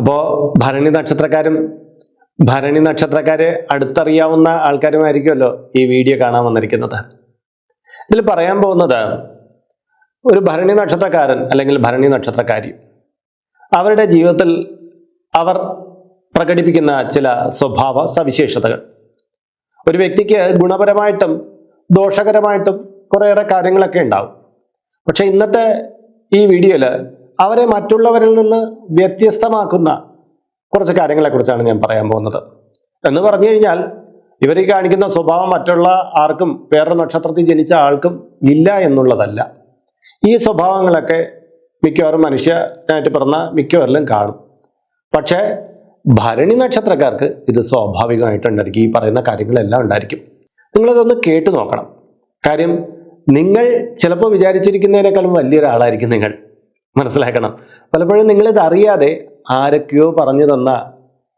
അപ്പോൾ ഭരണി നക്ഷത്രക്കാരും ഭരണി നക്ഷത്രക്കാരെ അടുത്തറിയാവുന്ന ആൾക്കാരുമായിരിക്കുമല്ലോ ഈ വീഡിയോ കാണാൻ വന്നിരിക്കുന്നത്. ഇതിൽ പറയാൻ പോകുന്നത് ഒരു ഭരണി നക്ഷത്രക്കാരൻ അല്ലെങ്കിൽ ഭരണി നക്ഷത്രക്കാരി അവരുടെ ജീവിതത്തിൽ അവർ പ്രകടിപ്പിക്കുന്ന ചില സ്വഭാവ സവിശേഷതകൾ. ഒരു വ്യക്തിക്ക് ഗുണപരമായിട്ടും ദോഷകരമായിട്ടും കുറേയേറെ കാര്യങ്ങളൊക്കെ ഉണ്ടാവും. പക്ഷെ ഇന്നത്തെ ഈ വീഡിയോയിൽ അവരെ മറ്റുള്ളവരിൽ നിന്ന് വ്യത്യസ്തമാക്കുന്ന കുറച്ച് കാര്യങ്ങളെക്കുറിച്ചാണ് ഞാൻ പറയാൻ പോകുന്നത്. എന്ന് പറഞ്ഞു കഴിഞ്ഞാൽ ഇവർ കാണിക്കുന്ന സ്വഭാവം മറ്റുള്ള ആർക്കും വേറൊരു നക്ഷത്രത്തിൽ ജനിച്ച ആൾക്കും ഇല്ല എന്നുള്ളതല്ല. ഈ സ്വഭാവങ്ങളൊക്കെ മിക്കവാറും മനുഷ്യനായിട്ട് പിറന്ന മിക്കവരിലും കാണും. പക്ഷേ ഭരണി നക്ഷത്രക്കാർക്ക് ഇത് സ്വാഭാവികമായിട്ടുണ്ടായിരിക്കും. ഈ പറയുന്ന കാര്യങ്ങളെല്ലാം ഉണ്ടായിരിക്കും. നിങ്ങളിതൊന്ന് കേട്ടു നോക്കണം. കാര്യം നിങ്ങൾ ചിലപ്പോൾ വിചാരിച്ചിരിക്കുന്നതിനേക്കാളും വലിയൊരാളായിരിക്കും നിങ്ങൾ. മനസ്സിലാക്കണം. പലപ്പോഴും നിങ്ങളിത് അറിയാതെ ആരൊക്കെയോ പറഞ്ഞു തന്ന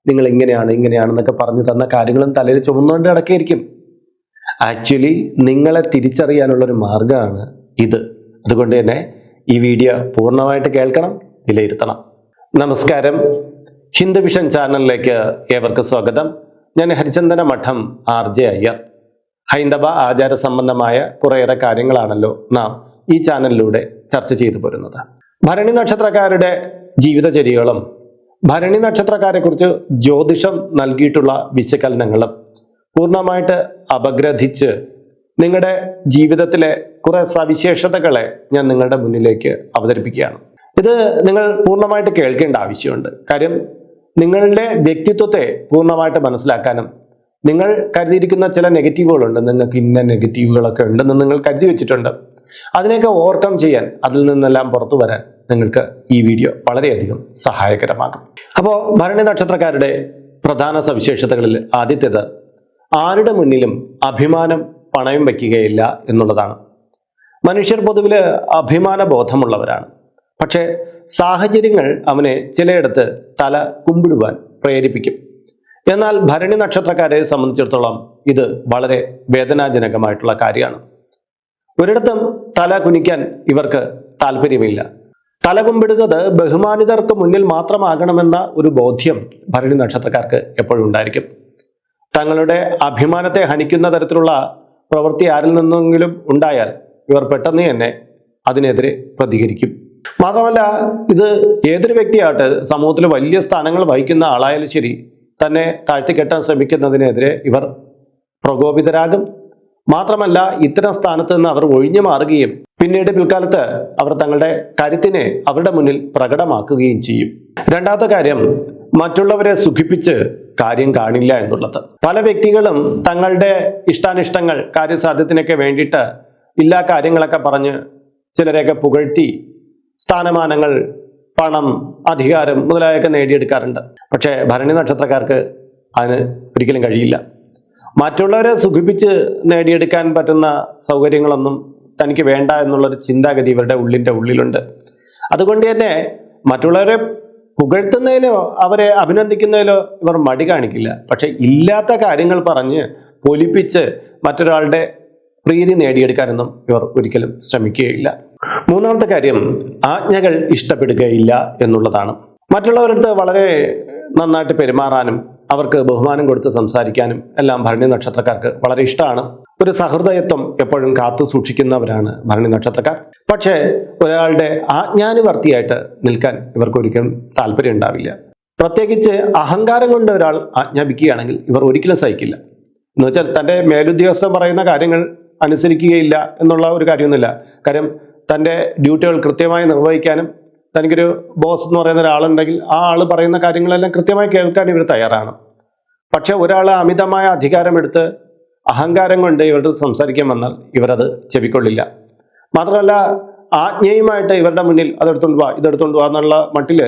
നിങ്ങൾ ഇങ്ങനെയാണ് ഇങ്ങനെയാണെന്നൊക്കെ പറഞ്ഞു തന്ന കാര്യങ്ങളും തലയിൽ ചുമന്നുകൊണ്ട് അടക്കിയിരിക്കും ആക്ച്വലി നിങ്ങളെ തിരിച്ചറിയാനുള്ള ഒരു മാർഗമാണ് ഇത്. അതുകൊണ്ട് തന്നെ ഈ വീഡിയോ പൂർണമായിട്ട് കേൾക്കണം വിലയിരുത്തണം. നമസ്കാരം. ഹിന്ദു വിഷൻ ചാനലിലേക്ക് ഏവർക്കും സ്വാഗതം. ഞാൻ ഹരിചന്ദന മഠം ആർ ജെ അയ്യർ. ഹൈന്ദവ ആചാര സംബന്ധമായ കുറേയേറെ കാര്യങ്ങളാണല്ലോ നാം ഈ ചാനലിലൂടെ ചർച്ച ചെയ്തു പോരുന്നത്. ഭരണി നക്ഷത്രക്കാരുടെ ജീവിതചര്യകളും ഭരണി നക്ഷത്രക്കാരെ കുറിച്ച് ജ്യോതിഷം നൽകിയിട്ടുള്ള വിശകലനങ്ങളും പൂർണമായിട്ട് അപഗ്രഥിച്ച് നിങ്ങളുടെ ജീവിതത്തിലെ കുറെ സവിശേഷതകളെ ഞാൻ നിങ്ങളുടെ മുന്നിലേക്ക് അവതരിപ്പിക്കുകയാണ്. ഇത് നിങ്ങൾ പൂർണമായിട്ട് കേൾക്കേണ്ട ആവശ്യമുണ്ട്. കാര്യം നിങ്ങളുടെ വ്യക്തിത്വത്തെ പൂർണമായിട്ട് മനസ്സിലാക്കാനും നിങ്ങൾ കരുതിയിരിക്കുന്ന ചില നെഗറ്റീവുകളുണ്ട് നിങ്ങൾക്ക് ഇന്ന നെഗറ്റീവുകളൊക്കെ ഉണ്ടെന്ന് നിങ്ങൾ കരുതി വെച്ചിട്ടുണ്ട്. അതിനെയൊക്കെ ഓവർകം ചെയ്യാൻ അതിൽ നിന്നെല്ലാം പുറത്തു വരാൻ നിങ്ങൾക്ക് ഈ വീഡിയോ വളരെയധികം സഹായകരമാകും. അപ്പോൾ ഭരണി നക്ഷത്രക്കാരുടെ പ്രധാന സവിശേഷതകളിൽ ആദ്യത്തേത് ആരുടെ മുന്നിലും അഭിമാനം പണയം വയ്ക്കുകയില്ല എന്നുള്ളതാണ്. മനുഷ്യർ പൊതുവിൽ അഭിമാന ബോധമുള്ളവരാണ് പക്ഷേ സാഹചര്യങ്ങൾ അവനെ ചിലയിടത്ത് തല കുമ്പിടുവാൻ പ്രേരിപ്പിക്കും. എന്നാൽ ഭരണി നക്ഷത്രക്കാരെ സംബന്ധിച്ചിടത്തോളം ഇത് വളരെ വേദനാജനകമായിട്ടുള്ള കാര്യമാണ്. ഒരിടത്തും തല കുനിക്കാൻ ഇവർക്ക് താല്പര്യമില്ല. തല കുമ്പിടുന്നത് ബഹുമാനിതർക്ക് മുന്നിൽ മാത്രമാകണമെന്ന ഒരു ബോധ്യം ഭരണി നക്ഷത്രക്കാർക്ക് എപ്പോഴും ഉണ്ടായിരിക്കും. തങ്ങളുടെ അഭിമാനത്തെ ഹനിക്കുന്ന തരത്തിലുള്ള പ്രവൃത്തി ആരിൽ നിന്നെങ്കിലും ഉണ്ടായാൽ ഇവർ പെട്ടെന്ന് തന്നെ അതിനെതിരെ പ്രതികരിക്കും. മാത്രമല്ല ഇത് ഏതൊരു വ്യക്തിയാകട്ടെ സമൂഹത്തിൽ വലിയ സ്ഥാനങ്ങൾ വഹിക്കുന്ന ആളായാലും ശരി തന്നെ താഴ്ത്തിക്കെട്ടാൻ ശ്രമിക്കുന്നതിനെതിരെ ഇവർ പ്രകോപിതരാകും. മാത്രമല്ല ഇത്തരം സ്ഥാനത്ത് നിന്ന് അവർ ഒഴിഞ്ഞു മാറുകയും പിന്നീട് പിൽക്കാലത്ത് അവർ തങ്ങളുടെ കരുത്തിനെ അവരുടെ മുന്നിൽ പ്രകടമാക്കുകയും ചെയ്യും. രണ്ടാമത്തെ കാര്യം മറ്റുള്ളവരെ സുഖിപ്പിച്ച് കാര്യം കാണില്ല എന്നുള്ളത്. പല വ്യക്തികളും തങ്ങളുടെ ഇഷ്ടാനിഷ്ടങ്ങൾ കാര്യസാധ്യത്തിനൊക്കെ വേണ്ടിയിട്ട് ഇല്ലാ കാര്യങ്ങളൊക്കെ പറഞ്ഞ് ചിലരെയൊക്കെ പുകഴ്ത്തി സ്ഥാനമാനങ്ങൾ പണം അധികാരം മുതലായൊക്കെ നേടിയെടുക്കാറുണ്ട്. പക്ഷേ ഭരണി നക്ഷത്രക്കാർക്ക് അതിന് ഒരിക്കലും കഴിയില്ല. മറ്റുള്ളവരെ സുഖിപ്പിച്ച് നേടിയെടുക്കാൻ പറ്റുന്ന സൗകര്യങ്ങളൊന്നും തനിക്ക് വേണ്ട എന്നുള്ളൊരു ചിന്താഗതി ഇവരുടെ ഉള്ളിന്റെ ഉള്ളിലുണ്ട്. അതുകൊണ്ട് തന്നെ മറ്റുള്ളവരെ പുകഴ്ത്തുന്നതിലോ അവരെ അഭിനന്ദിക്കുന്നതിലോ ഇവർ മടി കാണിക്കില്ല. പക്ഷെ ഇല്ലാത്ത കാര്യങ്ങൾ പറഞ്ഞ് പൊലിപ്പിച്ച് മറ്റൊരാളുടെ പ്രീതി നേടിയെടുക്കാനൊന്നും ഇവർ ഒരിക്കലും ശ്രമിക്കുകയില്ല. മൂന്നാമത്തെ കാര്യം ആജ്ഞകൾ ഇഷ്ടപ്പെടുകയില്ല എന്നുള്ളതാണ്. മറ്റുള്ളവരടുത്ത് വളരെ നന്നായിട്ട് പെരുമാറാനും അവർക്ക് ബഹുമാനം കൊടുത്ത് സംസാരിക്കാനും എല്ലാം ഭരണി നക്ഷത്രക്കാർക്ക് വളരെ ഇഷ്ടമാണ്. ഒരു സഹൃദയത്വം എപ്പോഴും കാത്തു സൂക്ഷിക്കുന്നവരാണ് ഭരണി നക്ഷത്രക്കാർ. പക്ഷേ ഒരാളുടെ ആജ്ഞാനുവർത്തിയായിട്ട് നിൽക്കാൻ ഇവർക്ക് ഒരിക്കലും താല്പര്യം ഉണ്ടാവില്ല. പ്രത്യേകിച്ച് അഹങ്കാരം കൊണ്ട് ഒരാൾ ആജ്ഞാപിക്കുകയാണെങ്കിൽ ഇവർ ഒരിക്കലും സഹിക്കില്ല. എന്ന് വെച്ചാൽ തന്റെ മേലുദ്യോഗസ്ഥൻ പറയുന്ന കാര്യങ്ങൾ അനുസരിക്കുകയില്ല എന്നുള്ള ഒരു കാര്യമൊന്നുമില്ല. കാര്യം തന്റെ ഡ്യൂട്ടികൾ കൃത്യമായി നിർവഹിക്കാനും തനിക്കൊരു ബോസ് എന്ന് പറയുന്ന ഒരാളുണ്ടെങ്കിൽ ആ ആൾ പറയുന്ന കാര്യങ്ങളെല്ലാം കൃത്യമായി കേൾക്കാൻ ഇവർ തയ്യാറാണ്. പക്ഷെ ഒരാൾ അമിതമായ അധികാരമെടുത്ത് അഹങ്കാരം കൊണ്ട് ഇവരുടെ സംസാരിക്കാൻ വന്നാൽ ഇവരത് ചെവിക്കൊള്ളില്ല. മാത്രമല്ല ആജ്ഞയുമായിട്ട് ഇവരുടെ മുന്നിൽ അതെടുത്തോണ്ട് വാ ഇതെടുത്തോണ്ട് വാ എന്നുള്ള മട്ടിൽ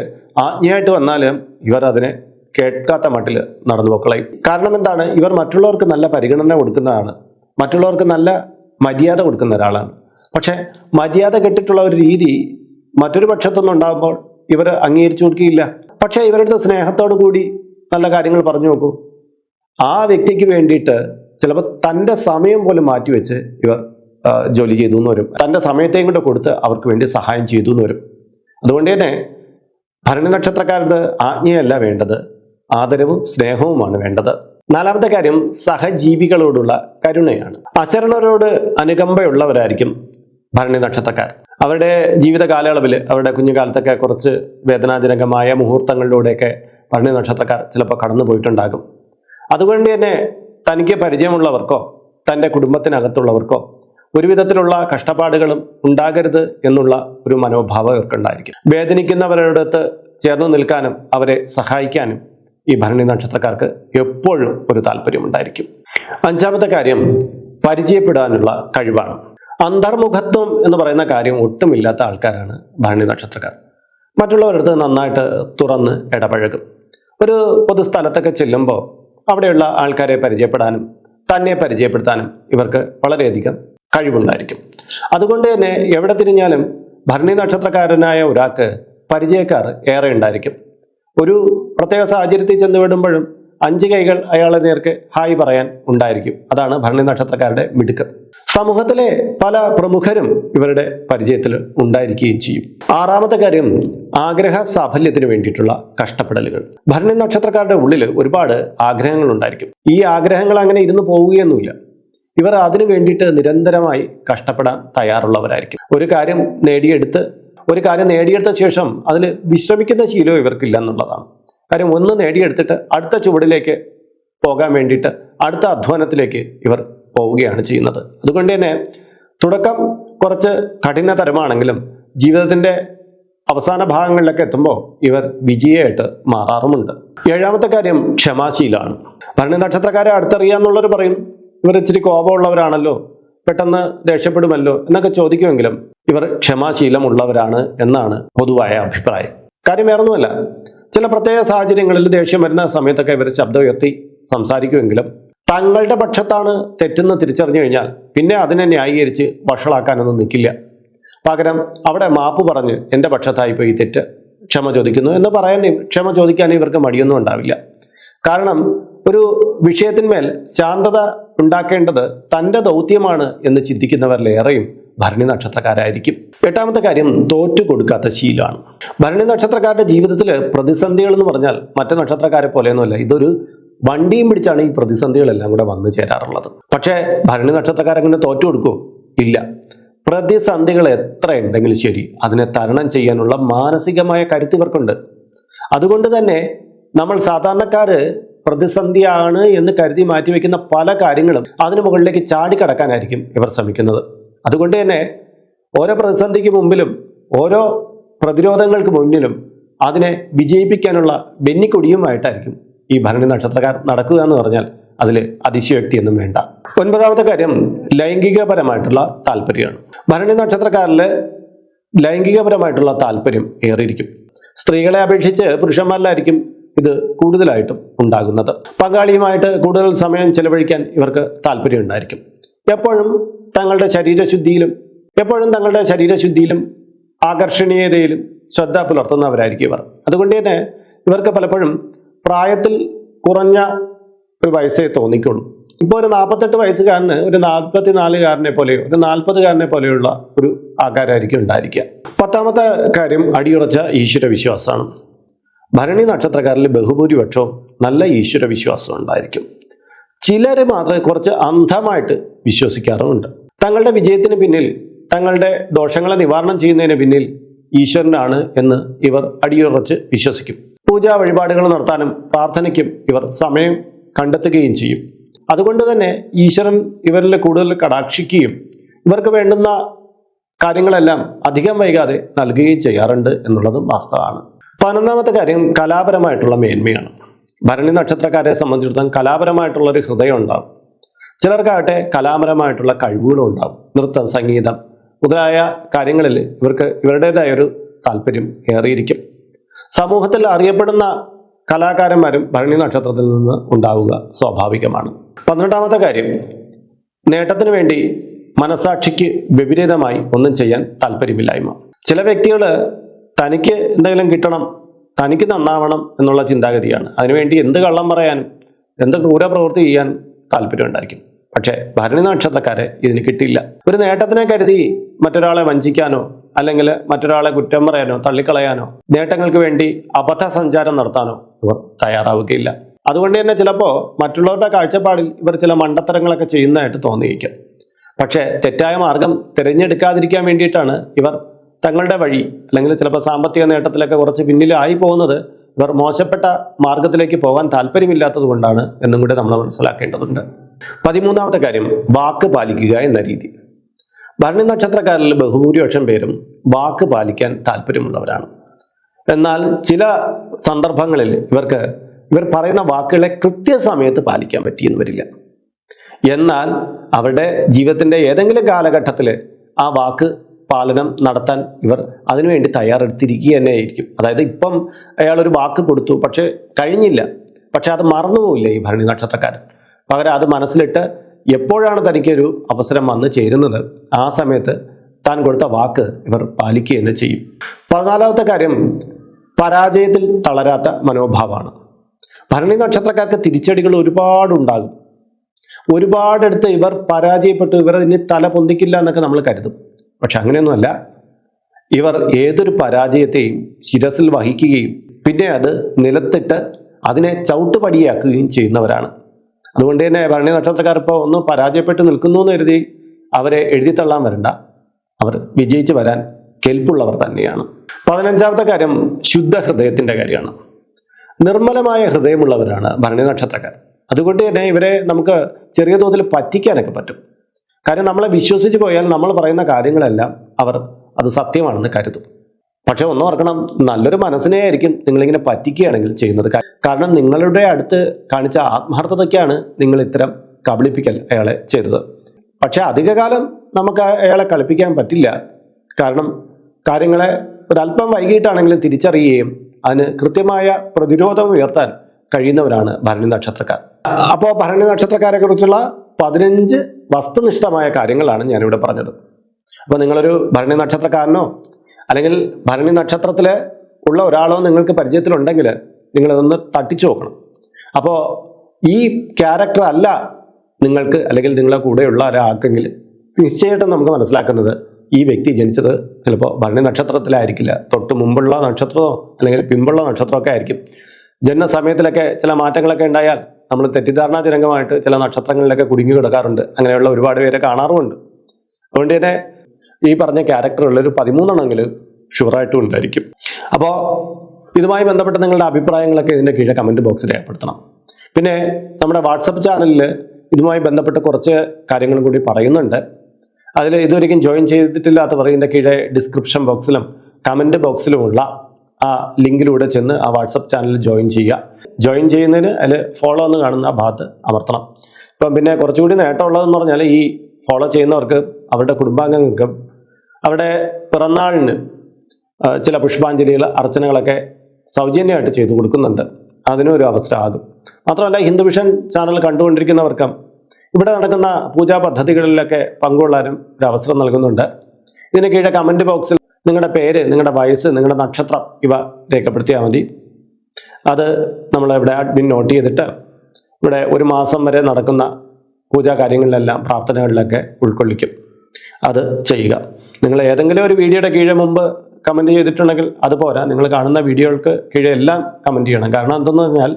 ആജ്ഞയായിട്ട് വന്നാലും ഇവർ അതിനെ കേൾക്കാത്ത മട്ടിൽ നടന്നു പോക്കളയും. കാരണം എന്താണ്? ഇവർ മറ്റുള്ളവർക്ക് നല്ല പരിഗണന കൊടുക്കുന്നതാണ്. മറ്റുള്ളവർക്ക് നല്ല മര്യാദ കൊടുക്കുന്ന ഒരാളാണ്. പക്ഷെ മര്യാദ കെട്ടിട്ടുള്ള ഒരു രീതി മറ്റൊരു പക്ഷത്തുനിന്ന് ഉണ്ടാകുമ്പോൾ ഇവർ അംഗീകരിച്ചു കൊടുക്കുകയില്ല. പക്ഷെ ഇവരുടെ സ്നേഹത്തോടു കൂടി നല്ല കാര്യങ്ങൾ പറഞ്ഞു നോക്കൂ. ആ വ്യക്തിക്ക് വേണ്ടിയിട്ട് ചിലപ്പോൾ തന്റെ സമയം പോലും മാറ്റിവെച്ച് ഇവർ ജോലി ചെയ്തു എന്ന് വരും. തന്റെ സമയത്തെയും കൂടെ കൊടുത്ത് അവർക്ക് വേണ്ടി സഹായം ചെയ്തു എന്ന് വരും. അതുകൊണ്ട് തന്നെ ഭരണി നക്ഷത്രക്കാരത് ആജ്ഞയല്ല വേണ്ടത്. ആദരവും സ്നേഹവുമാണ് വേണ്ടത്. നാലാമത്തെ കാര്യം സഹജീവികളോടുള്ള കരുണയാണ്. അശരണരോട് അനുകമ്പയുള്ളവരായിരിക്കും ഭരണി നക്ഷത്രക്കാർ. അവരുടെ ജീവിത കാലയളവിൽ അവരുടെ കുഞ്ഞുകാലത്തൊക്കെ കുറച്ച് വേദനാജനകമായ മുഹൂർത്തങ്ങളിലൂടെയൊക്കെ ഭരണി നക്ഷത്രക്കാർ ചിലപ്പോൾ കടന്നു പോയിട്ടുണ്ടാകും. അതുകൊണ്ട് തന്നെ തനിക്ക് പരിചയമുള്ളവർക്കോ തന്റെ കുടുംബത്തിനകത്തുള്ളവർക്കോ ഒരുവിധത്തിലുള്ള കഷ്ടപ്പാടുകളും ഉണ്ടാകരുത് എന്നുള്ള ഒരു മനോഭാവം ഇവർക്കുണ്ടായിരിക്കും വേദനിക്കുന്നവരുടെ അടുത്ത് ചേർന്ന് നിൽക്കാനും അവരെ സഹായിക്കാനും ഈ ഭരണി നക്ഷത്രക്കാർക്ക് എപ്പോഴും ഒരു താല്പര്യമുണ്ടായിരിക്കും. അഞ്ചാമത്തെ കാര്യം പരിചയപ്പെടാനുള്ള കഴിവാണ്. അന്തർമുഖത്വം എന്ന് പറയുന്ന കാര്യം ഒട്ടുമില്ലാത്ത ആൾക്കാരാണ് ഭരണി നക്ഷത്രക്കാർ. മറ്റുള്ളവരുടെ അടുത്ത് നന്നായിട്ട് തുറന്ന് ഇടപഴകും. ഒരു പൊതുസ്ഥലത്തൊക്കെ ചെല്ലുമ്പോൾ അവിടെയുള്ള ആൾക്കാരെ പരിചയപ്പെടാനും തന്നെ പരിചയപ്പെടുത്താനും ഇവർക്ക് വളരെയധികം കഴിവുണ്ടായിരിക്കും. അതുകൊണ്ട് തന്നെ എവിടെ തിരിഞ്ഞാലും ഭരണി നക്ഷത്രക്കാരനായ ഒരാൾക്ക് പരിചയക്കാർ ഏറെ ഉണ്ടായിരിക്കും. ഒരു പ്രത്യേക സാഹചര്യത്തിൽ ചെന്ന് വിടുമ്പോഴും അഞ്ച് കൈകൾ അയാളെ നേർക്ക് ഹായ് പറയാൻ ഉണ്ടായിരിക്കും. അതാണ് ഭരണി നക്ഷത്രക്കാരുടെ മിടുക്ക്. സമൂഹത്തിലെ പല പ്രമുഖരും ഇവരുടെ പരിചയത്തിൽ ഉണ്ടായിരിക്കുകയും ചെയ്യും. ആറാമത്തെ കാര്യം ആഗ്രഹ സാഫല്യത്തിന് വേണ്ടിയിട്ടുള്ള കഷ്ടപ്പെടലുകൾ. ഭരണി നക്ഷത്രക്കാരുടെ ഉള്ളിൽ ഒരുപാട് ആഗ്രഹങ്ങൾ ഉണ്ടായിരിക്കും. ഈ ആഗ്രഹങ്ങൾ അങ്ങനെ ഇരുന്ന് പോവുകയൊന്നുമില്ല. ഇവർ അതിനു വേണ്ടിയിട്ട് നിരന്തരമായി കഷ്ടപ്പെടാൻ തയ്യാറുള്ളവരായിരിക്കും. ഒരു കാര്യം നേടിയെടുത്ത് ഒരു കാര്യം നേടിയെടുത്ത ശേഷം അതിൽ വിശ്രമിക്കുന്ന ശീലവും ഇവർക്കില്ല എന്നുള്ളതാണ്. കാര്യം ഒന്ന് നേടിയെടുത്തിട്ട് അടുത്ത ചുവടിലേക്ക് പോകാൻ വേണ്ടിയിട്ട് അടുത്ത അധ്വാനത്തിലേക്ക് ഇവർ പോവുകയാണ് ചെയ്യുന്നത്. അതുകൊണ്ട് തന്നെ തുടക്കം കുറച്ച് കഠിനതരമാണെങ്കിലും ജീവിതത്തിന്റെ അവസാന ഭാഗങ്ങളിലൊക്കെ എത്തുമ്പോൾ ഇവർ വിജയമായിട്ട് മാറാറുമുണ്ട്. ഏഴാമത്തെ കാര്യം ക്ഷമാശീലാണ് ഭരണി നക്ഷത്രക്കാരെ അടുത്തറിയാന്നുള്ളവർ പറയും ഇവർ ഇച്ചിരി കോപമുള്ളവരാണല്ലോ പെട്ടെന്ന് ദേഷ്യപ്പെടുമല്ലോ എന്നൊക്കെ ചോദിക്കുമെങ്കിലും ഇവർ ക്ഷമാശീലമുള്ളവരാണ് എന്നാണ് പൊതുവായ അഭിപ്രായം. കാര്യം വേറൊന്നുമല്ല ചില പ്രത്യേക സാഹചര്യങ്ങളിൽ ദേഷ്യം വരുന്ന സമയത്തൊക്കെ ഇവർ ശബ്ദം ഉയർത്തി സംസാരിക്കുമെങ്കിലും തങ്ങളുടെ പക്ഷത്താണ് തെറ്റെന്ന് തിരിച്ചറിഞ്ഞു കഴിഞ്ഞാൽ പിന്നെ അതിനെ ന്യായീകരിച്ച് വഷളാക്കാനൊന്നും നിൽക്കില്ല. പകരം അവിടെ മാപ്പ് പറഞ്ഞ് എന്റെ പക്ഷത്തായി പോയി തെറ്റ് ക്ഷമ ചോദിക്കുന്നു എന്ന് പറയാൻ ക്ഷമ ചോദിക്കാൻ ഇവർക്ക് മടിയൊന്നും ഉണ്ടാവില്ല. കാരണം ഒരു വിഷയത്തിന്മേൽ ശാന്തത ഉണ്ടാക്കേണ്ടത് തന്റെ ദൗത്യമാണ് എന്ന് ചിന്തിക്കുന്നവരിലേറെയും ഭരണി നക്ഷത്രക്കാരായിരിക്കും. എട്ടാമത്തെ കാര്യം തോറ്റു കൊടുക്കാത്ത ശീലമാണ്. ഭരണി നക്ഷത്രക്കാരുടെ ജീവിതത്തിൽ പ്രതിസന്ധികൾ എന്ന് പറഞ്ഞാൽ മറ്റു നക്ഷത്രക്കാരെ പോലെയൊന്നുമല്ല. ഇതൊരു വണ്ടിയും പിടിച്ചാണ് ഈ പ്രതിസന്ധികളെല്ലാം കൂടെ വന്നു ചേരാറുള്ളത്. പക്ഷേ ഭരണി നക്ഷത്രക്കാരങ്ങനെ തോറ്റു കൊടുക്കും? ഇല്ല. പ്രതിസന്ധികൾ എത്ര ഉണ്ടെങ്കിലും ശരി അതിനെ തരണം ചെയ്യാനുള്ള മാനസികമായ കരുത്ത് ഇവർക്കുണ്ട്. അതുകൊണ്ട് തന്നെ നമ്മൾ സാധാരണക്കാര് പ്രതിസന്ധിയാണ് എന്ന് കരുതി മാറ്റിവെക്കുന്ന പല കാര്യങ്ങളും അതിനു മുകളിലേക്ക് ചാടിക്കടക്കാനായിരിക്കും ഇവർ ശ്രമിക്കുന്നത്. അതുകൊണ്ട് തന്നെ ഓരോ പ്രതിസന്ധിക്ക് മുമ്പിലും ഓരോ പ്രതിരോധങ്ങൾക്ക് മുന്നിലും അതിനെ വിജയിപ്പിക്കാനുള്ള ബെന്നിക്കൊടിയുമായിട്ടായിരിക്കും ഈ ഭരണി നക്ഷത്രക്കാർ നടക്കുക എന്ന് പറഞ്ഞാൽ അതിൽ അതിശയോക്തിയൊന്നും വേണ്ട. ഒൻപതാമത്തെ കാര്യം ലൈംഗികപരമായിട്ടുള്ള താല്പര്യമാണ്. ഭരണി നക്ഷത്രക്കാരിൽ ലൈംഗികപരമായിട്ടുള്ള താല്പര്യം ഏറിയിരിക്കും. സ്ത്രീകളെ അപേക്ഷിച്ച് പുരുഷന്മാരിലായിരിക്കും ഇത് കൂടുതലായിട്ടും ഉണ്ടാകുന്നത്. പങ്കാളിയുമായിട്ട് കൂടുതൽ സമയം ചെലവഴിക്കാൻ ഇവർക്ക് താല്പര്യം ഉണ്ടായിരിക്കും. എപ്പോഴും തങ്ങളുടെ ശരീരശുദ്ധിയിലും എപ്പോഴും തങ്ങളുടെ ശരീരശുദ്ധിയിലും ആകർഷണീയതയിലും ശ്രദ്ധ പുലർത്തുന്നവരായിരിക്കും ഇവർ. അതുകൊണ്ട് തന്നെ ഇവർക്ക് പലപ്പോഴും പ്രായത്തിൽ കുറഞ്ഞ ഒരു വയസ്സേ തോന്നിക്കുള്ളൂ. ഇപ്പോൾ ഒരു നാൽപ്പത്തെട്ട് വയസ്സുകാരന് ഒരു നാൽപ്പത്തി നാലുകാരനെ പോലെയോ ഒരു നാൽപ്പതുകാരനെ പോലെയുള്ള ഒരു ആകാരമായിരിക്കും ഉണ്ടായിരിക്കുക. പത്താമത്തെ കാര്യം അടിയുറച്ച ഈശ്വര വിശ്വാസമാണ്. ഭരണി നക്ഷത്രക്കാരിൽ ബഹുഭൂരിപക്ഷവും നല്ല ഈശ്വര വിശ്വാസം ഉണ്ടായിരിക്കും. ചിലർ മാത്രമേ കുറച്ച് അന്ധമായിട്ട് വിശ്വസിക്കാറുമുണ്ട്. തങ്ങളുടെ വിജയത്തിന് പിന്നിൽ തങ്ങളുടെ ദോഷങ്ങളെ നിവാരണം ചെയ്യുന്നതിന് പിന്നിൽ ഈശ്വരനാണ് എന്ന് ഇവർ അടിയുറച്ച് വിശ്വസിക്കും. പൂജാ വഴിപാടുകൾ നടത്താനും പ്രാർത്ഥനയ്ക്കും ഇവർ സമയം കണ്ടെത്തുകയും ചെയ്യും. അതുകൊണ്ട് തന്നെ ഈശ്വരൻ ഇവരിൽ കൂടുതൽ കടാക്ഷിക്കുകയും ഇവർക്ക് വേണ്ടുന്ന കാര്യങ്ങളെല്ലാം അധികം വൈകാതെ നൽകുകയും ചെയ്യാറുണ്ട് എന്നുള്ളതും വാസ്തവമാണ്. പതിനൊന്നാമത്തെ കാര്യം കലാപരമായിട്ടുള്ള മേന്മയാണ്. ഭരണി നക്ഷത്രക്കാരെ സംബന്ധിച്ചിടത്തോളം കലാപരമായിട്ടുള്ള ഒരു ഹൃദയം ഉണ്ടാവും. ചിലർക്കാകട്ടെ കലാപരമായിട്ടുള്ള കഴിവുകളും ഉണ്ടാവും. നൃത്തം സംഗീതം മുതലായ കാര്യങ്ങളിൽ ഇവർക്ക് ഇവരുടേതായ ഒരു താല്പര്യം ഏറിയിരിക്കും. സമൂഹത്തിൽ അറിയപ്പെടുന്ന കലാകാരന്മാരും ഭരണി നക്ഷത്രത്തിൽ നിന്ന് ഉണ്ടാവുക സ്വാഭാവികമാണ്. പന്ത്രണ്ടാമത്തെ കാര്യം നേട്ടത്തിന് വേണ്ടി മനസാക്ഷിക്ക് വിപരീതമായി ഒന്നും ചെയ്യാൻ താല്പര്യമില്ലായ്മ. ചില വ്യക്തികൾ തനിക്ക് എന്തെങ്കിലും കിട്ടണം തനിക്ക് നന്നാവണം എന്നുള്ള ചിന്താഗതിയാണ്. അതിനുവേണ്ടി എന്ത് കള്ളം പറയാൻ എന്ത് ക്രൂര പ്രവൃത്തി ചെയ്യാൻ താല്പര്യം ഉണ്ടായിരിക്കും പക്ഷേ ഭരണി നക്ഷത്രക്കാരെ ഇതിന് കിട്ടില്ല ഒരു നേട്ടത്തിനെ കരുതി മറ്റൊരാളെ വഞ്ചിക്കാനോ അല്ലെങ്കിൽ മറ്റൊരാളെ കുറ്റം പറയാനോ തള്ളിക്കളയാനോ നേട്ടങ്ങൾക്ക് വേണ്ടി അബദ്ധ സഞ്ചാരം നടത്താനോ ഇവർ തയ്യാറാവുകയില്ല. അതുകൊണ്ട് തന്നെ ചിലപ്പോൾ മറ്റുള്ളവരുടെ കാഴ്ചപ്പാടിൽ ഇവർ ചില മണ്ടത്തരങ്ങളൊക്കെ ചെയ്യുന്നതായിട്ട് തോന്നിയിരിക്കും. പക്ഷേ തെറ്റായ മാർഗം തിരഞ്ഞെടുക്കാതിരിക്കാൻ വേണ്ടിയിട്ടാണ് ഇവർ തങ്ങളുടെ വഴി അല്ലെങ്കിൽ ചിലപ്പോൾ സാമ്പത്തിക നേട്ടത്തിലൊക്കെ കുറച്ച് പിന്നിലായി പോകുന്നത് ഇവർ മോശപ്പെട്ട മാർഗത്തിലേക്ക് പോകാൻ താല്പര്യമില്ലാത്തത് കൊണ്ടാണ് എന്നും കൂടി നമ്മൾ മനസ്സിലാക്കേണ്ടതുണ്ട്. പതിമൂന്നാമത്തെ കാര്യം വാക്ക് പാലിക്കുക എന്ന രീതി. ഭരണി നക്ഷത്രക്കാരിൽ ബഹുഭൂരിപക്ഷം പേരും വാക്ക് പാലിക്കാൻ താല്പര്യമുള്ളവരാണ്. എന്നാൽ ചില സന്ദർഭങ്ങളിൽ ഇവർക്ക് ഇവർ പറയുന്ന വാക്കുകളെ കൃത്യസമയത്ത് പാലിക്കാൻ പറ്റിയെന്ന് വരില്ല. എന്നാൽ അവരുടെ ജീവിതത്തിന്റെ ഏതെങ്കിലും കാലഘട്ടത്തിൽ ആ വാക്ക് പാലനം നടത്താൻ ഇവർ അതിനുവേണ്ടി തയ്യാറെടുത്തിരിക്കുക തന്നെ ആയിരിക്കും അതായത് ഇപ്പം അയാളൊരു വാക്ക് കൊടുത്തു പക്ഷെ കഴിഞ്ഞില്ല. പക്ഷെ അത് മറന്നുപോയില്ല ഈ ഭരണി നക്ഷത്രക്കാരൻ. പകരം അത് മനസ്സിലിട്ട് എപ്പോഴാണ് തനിക്കൊരു അവസരം വന്നു ചേരുന്നത്? ആ സമയത്ത് താൻ കൊടുത്ത വാക്ക് ഇവർ പാലിക്കുക തന്നെ ചെയ്യും. പതിനാലാമത്തെ കാര്യം പരാജയത്തിൽ തളരാത്ത മനോഭാവമാണ്. ഭരണി നക്ഷത്രക്കാർക്ക് തിരിച്ചടികൾ ഒരുപാടുണ്ടാകും. ഒരുപാടെടുത്ത് ഇവർ പരാജയപ്പെട്ടു ഇവർ ഇനി തല പൊന്തിക്കില്ല എന്നൊക്കെ നമ്മൾ കരുതും. പക്ഷെ അങ്ങനെയൊന്നുമല്ല. ഇവർ ഏതൊരു പരാജയത്തെയും ശിരസിൽ വഹിക്കുകയും പിന്നെ അത് നിലത്തിട്ട് അതിനെ ചവിട്ടുപടിയാക്കുകയും ചെയ്യുന്നവരാണ്. അതുകൊണ്ട് തന്നെ ഭരണി നക്ഷത്രക്കാർ ഇപ്പോൾ ഒന്ന് പരാജയപ്പെട്ട് നിൽക്കുന്നു എന്ന് കരുതി അവരെ എഴുതിത്തള്ളാൻ വരണ്ട. അവർ വിജയിച്ച് വരാൻ കെൽപ്പുള്ളവർ തന്നെയാണ്. പതിനഞ്ചാമത്തെ കാര്യം ശുദ്ധ ഹൃദയത്തിന്റെ കാര്യമാണ്. നിർമ്മലമായ ഹൃദയമുള്ളവരാണ് ഭരണി നക്ഷത്രക്കാർ. അതുകൊണ്ട് തന്നെ ഇവരെ നമുക്ക് ചെറിയ തോതിൽ പറ്റിക്കാനൊക്കെ പറ്റും. കാര്യം നമ്മളെ വിശ്വസിച്ച് പോയാൽ നമ്മൾ പറയുന്ന കാര്യങ്ങളെല്ലാം അവർ അത് സത്യമാണെന്ന് കരുതും. പക്ഷെ ഒന്നും ഓർക്കണം നല്ലൊരു മനസ്സിനെ ആയിരിക്കും നിങ്ങളിങ്ങനെ പറ്റിക്കുകയാണെങ്കിൽ ചെയ്യുന്നത്. കാരണം നിങ്ങളുടെ അടുത്ത് കാണിച്ച ആത്മാർത്ഥതയ്ക്കാണ് നിങ്ങൾ ഇത്തരം കബളിപ്പിക്കൽ അയാളെ ചെയ്തത്. പക്ഷെ അധികകാലം നമുക്ക് അയാളെ കളിപ്പിക്കാൻ പറ്റില്ല. കാരണം കാര്യങ്ങളെ ഒരല്പം വൈകിട്ടാണെങ്കിലും തിരിച്ചറിയുകയും അതിന് കൃത്യമായ പ്രതിരോധം ഉയർത്താൻ കഴിയുന്നവരാണ് ഭരണി നക്ഷത്രക്കാർ. അപ്പോൾ ഭരണി നക്ഷത്രക്കാരെ കുറിച്ചുള്ള പതിനഞ്ച് വസ്തുനിഷ്ഠമായ കാര്യങ്ങളാണ് ഞാനിവിടെ പറഞ്ഞത്. അപ്പോൾ നിങ്ങളൊരു ഭരണി നക്ഷത്രക്കാരനോ അല്ലെങ്കിൽ ഭരണി നക്ഷത്രത്തിൽ ഉള്ള ഒരാളോ നിങ്ങൾക്ക് പരിചയത്തിലുണ്ടെങ്കിൽ നിങ്ങളതൊന്ന് തട്ടിച്ചു നോക്കണം. അപ്പോൾ ഈ ക്യാരക്ടർ അല്ല നിങ്ങൾക്ക് അല്ലെങ്കിൽ നിങ്ങളെ കൂടെയുള്ള ഒരാൾക്കെങ്കിൽ നിശ്ചയമായിട്ടും നമുക്ക് മനസ്സിലാക്കുന്നത് ഈ വ്യക്തി ജനിച്ചത് ചിലപ്പോൾ ഭരണി നക്ഷത്രത്തിലായിരിക്കില്ല. തൊട്ട് മുമ്പുള്ള നക്ഷത്രമോ അല്ലെങ്കിൽ പിമ്പുള്ള നക്ഷത്രമൊക്കെ ആയിരിക്കും. ജനന സമയത്തിലൊക്കെ ചില മാറ്റങ്ങളൊക്കെ ഉണ്ടായാൽ നമ്മൾ തെറ്റിദ്ധാരണാജനകമായിട്ട് ചില നക്ഷത്രങ്ങളിലൊക്കെ കുടുങ്ങി കിടക്കാറുണ്ട്. അങ്ങനെയുള്ള ഒരുപാട് പേരെ കാണാറുമുണ്ട്. അതുകൊണ്ട് തന്നെ ഈ പറഞ്ഞ ക്യാരക്ടറുള്ള ഒരു പതിമൂന്നെണ്ണമെങ്കിലും ഷുവറായിട്ടും ഉണ്ടായിരിക്കും. അപ്പോൾ ഇതുമായി ബന്ധപ്പെട്ട നിങ്ങളുടെ അഭിപ്രായങ്ങളൊക്കെ ഇതിന്റെ കീഴെ കമന്റ് ബോക്സിൽ രേഖപ്പെടുത്തണം. പിന്നെ നമ്മുടെ വാട്സപ്പ് ചാനലിൽ ഇതുമായി ബന്ധപ്പെട്ട് കുറച്ച് കാര്യങ്ങളും കൂടി പറയുന്നുണ്ട്. അതിൽ ഇതുവരെയും ജോയിൻ ചെയ്തിട്ടില്ലാത്തവർ ഇതിന്റെ കീഴെ ഡിസ്ക്രിപ്ഷൻ ബോക്സിലും കമന്റ് ബോക്സിലുമുള്ള ആ ലിങ്കിലൂടെ ചെന്ന് ആ വാട്സപ്പ് ചാനലിൽ ജോയിൻ ചെയ്യുക. ജോയിൻ ചെയ്യുന്നതിന് അതിൽ ഫോളോ എന്ന് കാണുന്ന ആ ഭാഗത്ത് അമർത്തണം. ഇപ്പം പിന്നെ കുറച്ചുകൂടി നേട്ടമുള്ളതെന്ന് പറഞ്ഞാൽ ഈ ഫോളോ ചെയ്യുന്നവർക്ക് അവരുടെ കുടുംബാംഗങ്ങൾക്ക് അവിടെ പിറന്നാളിന് ചില പുഷ്പാഞ്ജലികൾ അർച്ചനകളൊക്കെ സൗജന്യമായിട്ട് ചെയ്തു കൊടുക്കുന്നുണ്ട്. അതിനും ഒരു ആകും മാത്രമല്ല ഹിന്ദു വിഷൻ ചാനൽ കണ്ടുകൊണ്ടിരിക്കുന്നവർക്കും ഇവിടെ നടക്കുന്ന പൂജാ പദ്ധതികളിലൊക്കെ പങ്കുകൊള്ളാനും ഒരു അവസരം നൽകുന്നുണ്ട്. ഇതിന് കീഴെ കമന്റ് ബോക്സിൽ നിങ്ങളുടെ പേര് നിങ്ങളുടെ വയസ്സ് നിങ്ങളുടെ നക്ഷത്രം ഇവ രേഖപ്പെടുത്തിയാൽ മതി. അത് നമ്മൾ ഇവിടെ അഡ്മിൻ നോട്ട് ചെയ്തിട്ട് ഇവിടെ ഒരു മാസം വരെ നടക്കുന്ന പൂജാ കാര്യങ്ങളിലെല്ലാം പ്രാർത്ഥനകളിലൊക്കെ ഉൾക്കൊള്ളിക്കും. അത് ചെയ്യുക. നിങ്ങൾ ഏതെങ്കിലും ഒരു വീഡിയോയുടെ കീഴെ മുമ്പ് കമന്റ് ചെയ്തിട്ടുണ്ടെങ്കിൽ അത് പോരാ. നിങ്ങൾ കാണുന്ന വീഡിയോകൾക്ക് കീഴെ എല്ലാം കമന്റ് ചെയ്യണം. കാരണം എന്തെന്ന് പറഞ്ഞാൽ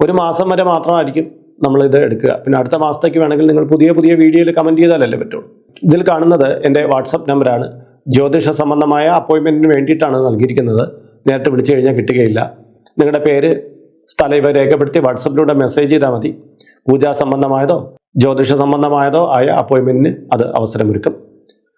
ഒരു മാസം വരെ മാത്രമായിരിക്കും നമ്മളിത് എടുക്കുക. പിന്നെ അടുത്ത മാസത്തേക്ക് വേണമെങ്കിൽ നിങ്ങൾ പുതിയ പുതിയ വീഡിയോയിൽ കമന്റ് ചെയ്താലല്ലേ പറ്റുള്ളൂ. ഇതിൽ കാണുന്നത് എന്റെ വാട്സപ്പ് നമ്പറാണ് ജ്യോതിഷ സംബന്ധമായ അപ്പോയിൻമെന്റിന് വേണ്ടിയിട്ടാണ് നൽകിയിരിക്കുന്നത്. നേരിട്ട് വിളിച്ചു കഴിഞ്ഞാൽ കിട്ടുകയില്ല. നിങ്ങളുടെ പേര് സ്ഥലം ഇവ രേഖപ്പെടുത്തി വാട്സപ്പിലൂടെ മെസ്സേജ് ചെയ്താൽ മതി. പൂജാ സംബന്ധമായതോ ജ്യോതിഷ സംബന്ധമായതോ ആയ അപ്പോയിൻമെന്റിന് അത് അവസരമൊരുക്കും.